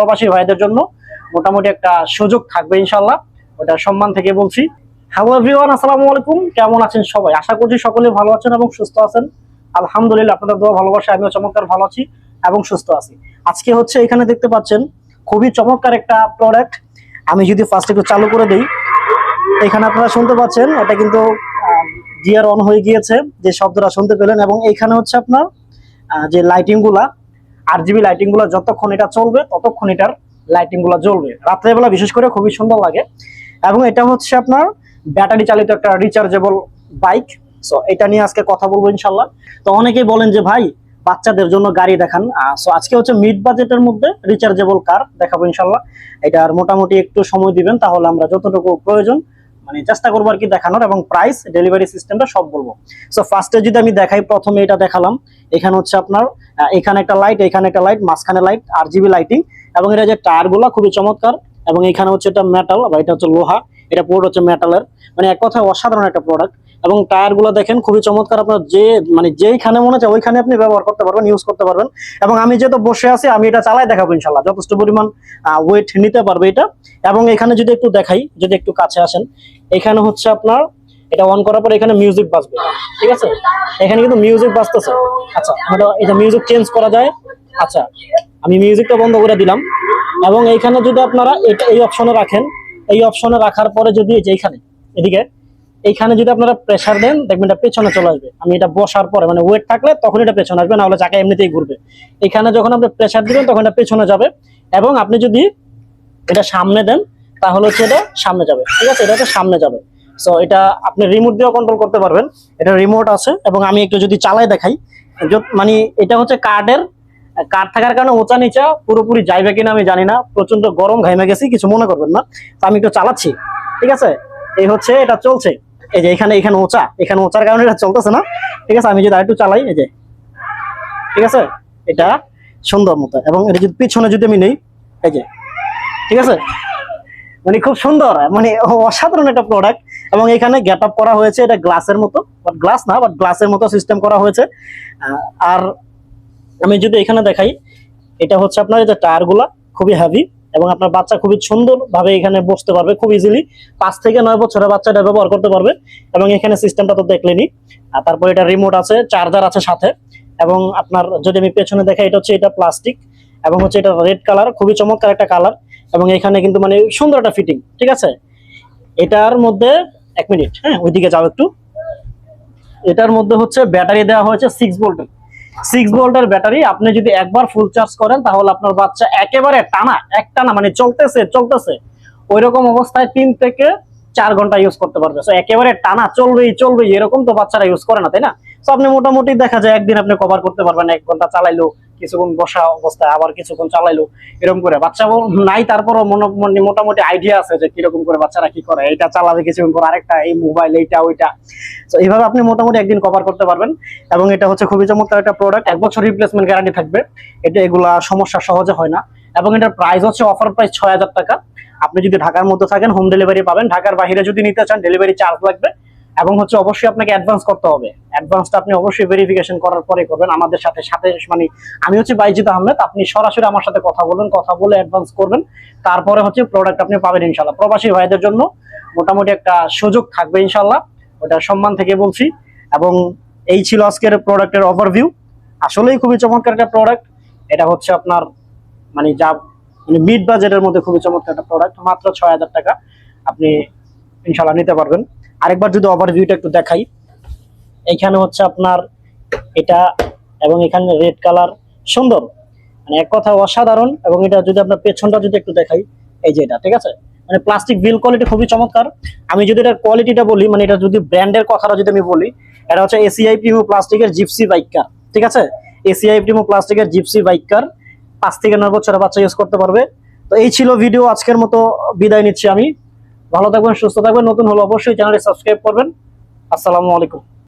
প্রবাসী ভাইদের জন্য মোটামুটি একটা সুযোগ থাকবে ইনশাল্লাহ ওটা সম্মান থেকে বলছি। হ্যালো এভরিওয়ান আসসালামু আলাইকুম। কেমন আছেন সবাই? আশা করছি সকলে ভালো আছেন এবং সুস্থ আছেন। আলহামদুলিল্লাহ, আপনাদের দোয়া ভালোবাসা আমিও চমৎকার ভালো আছি এবং সুস্থ আছি। আজকে হচ্ছে এখানে দেখতে পাচ্ছেন, খুবই চমৎকার একটা প্রোডাক্ট আমি যদি ফার্স্ট একটু চালু করে দিই। এখানে আপনারা শুনতে পাচ্ছেন, এটা কিন্তু গিয়ার অন হয়ে গিয়েছে, যে শব্দটা শুনতে পেলেন। এবং এখানে হচ্ছে আপনার যে লাইটিংগুলা আর জিবি লাইটিংগুলা যতক্ষণ এটা চলবে, ততক্ষণ এটার লাইটিংগুলা জ্বলবে। রাত্রেবেলা বিশেষ করে খুবই সুন্দর লাগে। এবং এটা হচ্ছে আপনার ব্যাটারি চালিত একটা রিচার্জেবল বাইক সো এটা নিয়ে আজকে কথা বলব ইনশাল্লাহ তো অনেকেই বলেন যে, ভাই, বাচ্চাদের জন্য গাড়ি দেখান। সো আজকে হচ্ছে মিড বাজেটের মধ্যে রিচার্জেবল কার দেখাবো ইনশাল্লাহ এটার মোটামুটি একটু সময় দিবেন, তাহলে আমরা যতটুকু প্রয়োজন মানে চেষ্টা করব আর কি দেখানোর এবং প্রাইস ডেলিভারি সিস্টেমটা সব বলব। সো ফার্স্টে যদি আমি দেখাই, প্রথমে এটা দেখালাম। এখানে হচ্ছে আপনার এখানে একটা লাইট এখানে একটা লাইট মাঝখানে লাইট আর জিবি লাইটিং এবং এটা যে টায়ারগুলা খুবই চমৎকার এবং এখানে হচ্ছে এটা মেটাল বা এটা হচ্ছে লোহা। এটা পুরো হচ্ছে মেটালের মানে এক কথায় অসাধারণ একটা প্রোডাক্ট এবং টায়ারগুলো দেখেন, খুবই চমৎকার। আপনার যে মানে যেইখানে মনে চায় ওইখানে আপনি ব্যবহার করতে পারবেন ইউজ করতে পারবেন। এবং আমি যেহেতু বসে আছি, আমি এটা চালাই দেখাবো ইনশাল্লাহ যথেষ্ট পরিমাণ ওয়েট নিতে পারবে এটা। এবং এখানে যদি একটু দেখাই, যদি একটু কাছে আসেন, এখানে হচ্ছে আপনার, এটা অন করার পর এখানে মিউজিক বাজবে। ঠিক আছে? এখানে কিন্তু মিউজিক বাজতেছে। আচ্ছা এটা মিউজিক চেঞ্জ করা যায়। আচ্ছা আমি মিউজিকটা বন্ধ করে দিলাম। এবং এইখানে যদি আপনারা এটা, এই অপশনে রাখেন এই অপশনে রাখার পরে যদি এই যে এইখানে, এদিকে, এইখানে যদি আপনারা প্রেসার দেন, দেখবেন এটা পেছনে চলে আসবে। আমি এটা বসার পরে মানে ওয়েট থাকলে তখন এটা পেছনে আসবে না হলে চাকা এমনিতেই ঘুরবে। এখানে যখন আপনি প্রেসার দিবেন, তখন এটা পেছনে যাবে এবং আপনি যদি এটা সামনে দেন, তাহলে হচ্ছে এটা সামনে যাবে। ঠিক আছে? এটা সামনে যাবে। সো এটা আপনি রিমোট দিয়েও কন্ট্রোল করতে পারবেন। এটা রিমোট আছে এবং আমি একটু যদি চালাই দেখাই মানে এটা হচ্ছে কার্ডের কার্ড থাকার কারণে উঁচা নিচা পুরোপুরি যাইবে কিনা আমি জানি না। প্রচণ্ড গরম ঘাইমে গেছি, কিছু মনে করবেন না। তো আমি একটু চালাচ্ছি। ঠিক আছে? এই হচ্ছে, এটা চলছে। এই যে এখানে এখানে উঁচা। এখানে উঁচার কারণে এটা চলতেছে না। ঠিক আছে? আমি যদি আরেকটু চালাই, এই যে। ঠিক আছে? এটা সুন্দর মতো। এবং এটা যদি পিছনে যদি আমি নেই, এই যে। ঠিক আছে? মানে খুব সুন্দর মানে অসাধারণ একটা প্রোডাক্ট এবং এখানে গেট আপ করা হয়েছে, এটা গ্লাসের মতো। বাট গ্লাস না বাট গ্লাসের মতো সিস্টেম করা হয়েছে। আর আমি যদি এখানে দেখাই, এটা হচ্ছে আপনার এই যে টায়ারগুলা খুবই হেভি এবং আপনার বাচ্চা খুবই সুন্দর ভাবে এখানে বসতে পারবে খুব ইজিলি পাঁচ থেকে নয় বছরের বাচ্চাটা ব্যবহার করতে পারবে এবং এখানে সিস্টেমটা তো দেখলেনি আর তারপর এটা রিমোট আছে চার্জার আছে সাথে এবং আপনার যদি আমি পেছনে দেখাই, এটা হচ্ছে এটা প্লাস্টিক এবং হচ্ছে এটা রেড কালার খুবই চমৎকার একটা কালার এবং এখানে কিন্তু মানে সুন্দর একটা ফিটিং ঠিক আছে? এটার মধ্যে, এক মিনিট হ্যাঁ ওইদিকে যাও একটু। এটার মধ্যে হচ্ছে ব্যাটারি দেওয়া হয়েছে সিক্স ভোল্টের সিক্স ভোল্টের ব্যাটারি আপনি যদি একবার ফুল চার্জ করেন, তাহলে আপনার বাচ্চা একেবারে টানা এক টানা মানে চলতেছে চলতেছে। ওই রকম অবস্থায় তিন থেকে চার ঘণ্টা ইউজ করতে পারবে। সো একেবারে টানা, চলবেই চলবেই, এরকম তো বাচ্চারা ইউজ করে না, তাই না? তো আপনি মোটামুটি দেখা যায় একদিন আপনি কভার করতে পারবেন, এক ঘণ্টা চালাইলো কিছুক্ষণ বসা অবস্থায় আবার কিছুক্ষণ চালাইলো, এরকম করে। বাচ্চা নাই, তারপরও মোটামুটি আইডিয়া আছে যে কীরকম করে বাচ্চারা কি করে। এটা চালাবে কিছুক্ষণ পর আরেকটা, এই মোবাইল এইটা, ওইটা। তো এইভাবে আপনি মোটামুটি একদিন কভার করতে পারবেন। এবং এটা হচ্ছে খুবই চমৎকার একটা প্রোডাক্ট এক বছর রিপ্লেসমেন্ট গ্যারান্টি থাকবে। এটা, এগুলা সমস্যা সহজে হয় না। এবং এটার প্রাইস হচ্ছে অফার প্রাইস ছয় হাজার টাকা। আপনি যদি ঢাকার মধ্যে থাকেন হোম ডেলিভারি পাবেন। ঢাকার বাইরে যদি নিতে চান ডেলিভারি চার্জ লাগবে। এবং হচ্ছে অবশ্যই আপনাকে অ্যাডভান্স করতে হবে। অ্যাডভান্সটা আপনি অবশ্যই ভেরিফিকেশন করার পরে করবেন আমাদের সাথে সাথে মানে আমি হচ্ছে বাইজিত আহমেদ, আপনি সরাসরি আমার সাথে কথা বলবেন কথা বলে অ্যাডভান্স করবেন। তারপরে হচ্ছে প্রোডাক্ট আপনি পাবেন ইনশাল্লাহ প্রবাসী ভাইদের জন্য মোটামুটি একটা সুযোগ থাকবে ইনশাল্লাহ ওটা সম্মান থেকে বলছি। এবং এই ছিল আজকের প্রোডাক্টের ওভারভিউ আসলেই খুবই চমৎকার একটা প্রোডাক্ট এটা হচ্ছে আপনার মানে যা মানে মিড বাজেটের মধ্যে খুবই চমৎকার একটা প্রোডাক্ট মাত্র ছয় হাজার টাকা আপনি ইনশাল্লাহ নিতে পারবেন। আরেকবার যদি ওভারভিউটা একটু দেখাই। এখানে হচ্ছে আপনার এটা এবং এখানে রেড কালার সুন্দর। মানে এক কথা অসাধারণ এবং এটা যদি আপনার পেছনটা যদি একটু দেখাই, এই যে এটা, ঠিক আছে? মানে প্লাস্টিক বিল কোয়ালিটি খুবই চমৎকার। আমি যদি এটার কোয়ালিটিটা বলি মানে এটা যদি ব্র্যান্ডের কথাটা যদি আমি বলি, এটা হচ্ছে এসিআই প্রিমো প্লাস্টিকের জিপসি বাইকার ঠিক আছে? এসিআই প্রিমো প্লাস্টিকের জিপসি বাইকার পাঁচ থেকে নয় বছরের বাচ্চা ইউজ করতে পারবে। তো এই ছিল ভিডিও আজকের মতো, বিদায় নিচ্ছি আমি। ভালো থাকবেন সুস্থ থাকবেন নতুন হলে অবশ্যই চ্যানেলটি সাবস্ক্রাইব করবেন। আসসালামু আলাইকুম।